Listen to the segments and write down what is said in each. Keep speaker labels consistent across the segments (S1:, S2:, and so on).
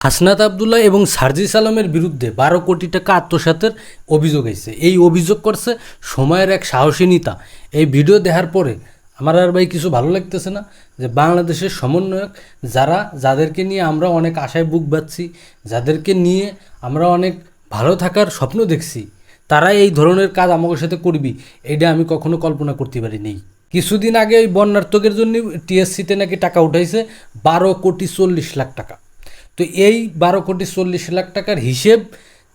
S1: হাসনাত আবদুল্লাহ এবং সার্জিস আলমের বিরুদ্ধে বারো কোটি টাকা আত্মসাতের অভিযোগ এসেছে। এই অভিযোগ করছে সময়ের এক সাহসী নেতা। এই ভিডিও দেখার পরে আমার আর ভাই কিছু ভালো লাগতেছে না যে বাংলাদেশের সমন্বয়ক যারা, যাদেরকে নিয়ে আমরা অনেক আশায় বুক বাঁধছি, যাদেরকে নিয়ে আমরা অনেক ভালো থাকার স্বপ্ন দেখছি তারা এই ধরনের কাজ আমাদের সাথে করবি, এটা আমি কখনো কল্পনা করতে পারি নেই কিছুদিন আগে ওই বন্যার্থকের জন্য টিএসসিতে নাকি টাকা উঠাইছে, বারো কোটি চল্লিশ লাখ টাকা। তো এই বারো কোটি চল্লিশ লাখ টাকার হিসেব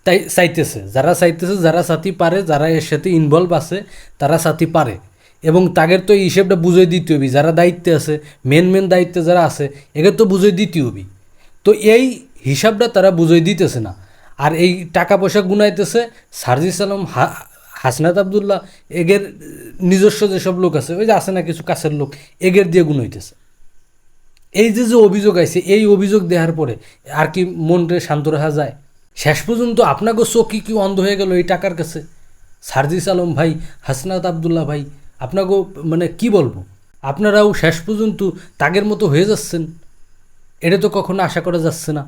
S1: তাই চাইতেছে। যারা চাইতেছে, যারা সাথী পারে, যারা এর সাথে ইনভলভ আছে, তারা সাথী পারে। এবং তাদের তো এই হিসেবটা বুঝিয়ে দিতে হবে। যারা দায়িত্বে আছে মেন মেন দায়িত্বে যারা আছে এদের তো বুঝিয়ে দিতে হবে। তো এই হিসাবটা তারা বুঝিয়ে দিতেছে না। আর এই টাকা পয়সা গুনাইতেছে সার্জিস আলম, হা- হাসনাত আবদুল্লাহ, এগের নিজস্ব যেসব লোক আছে, ওই যে আছে না কিছু কাছের লোক, এগের দিয়ে গুণ হইতেছে এই যে যে অভিযোগ আছে এই অভিযোগ দেওয়ার পরে আর কি মনটা শান্ত রাখা যায়? শেষ পর্যন্ত আপনাকে চোখি কি অন্ধ হয়ে গেল এই টাকার কাছে? সার্জিস আলম ভাই, হাসনাত আবদুল্লাহ ভাই, আপনাকেও মানে কি বলব? আপনারাও শেষ পর্যন্ত তাগের মতো হয়ে যাচ্ছেন। এটা তো কখনো আশা করা যাচ্ছে না।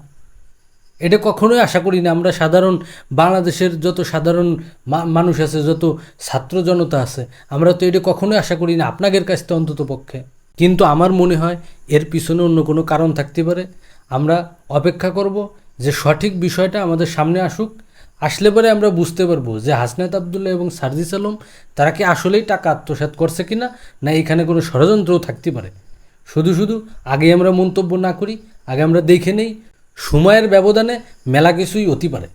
S1: এটা কখনোই আশা করি না। আমরা সাধারণ বাংলাদেশের যত সাধারণ মানুষ আছে, যত ছাত্র জনতা আছে, আমরা তো এটা কখনোই আশা করি না। আপনাদের কাছ থেকে অন্তত পক্ষে কিন্তু আমার মনে হয় এর পিছনে অন্য কোনো কারণ থাকতে পারে। আমরা অপেক্ষা করব যে সঠিক বিষয়টা আমাদের সামনে আসুক। আসলে পরে আমরা বুঝতে পারব যে হাসনাত আবদুল্লাহ এবং সার্জিস আলম তারা কি আসলেই টাকা আত্মসাৎ করছে কিনা, না এখানে কোনো ষড়যন্ত্রও থাকতে পারে। শুধু শুধু আগে আমরা মন্তব্য না করি, আগে আমরা দেখে নেই। সময়ের ব্যবধানে মেলা কিছুই হতে পারে।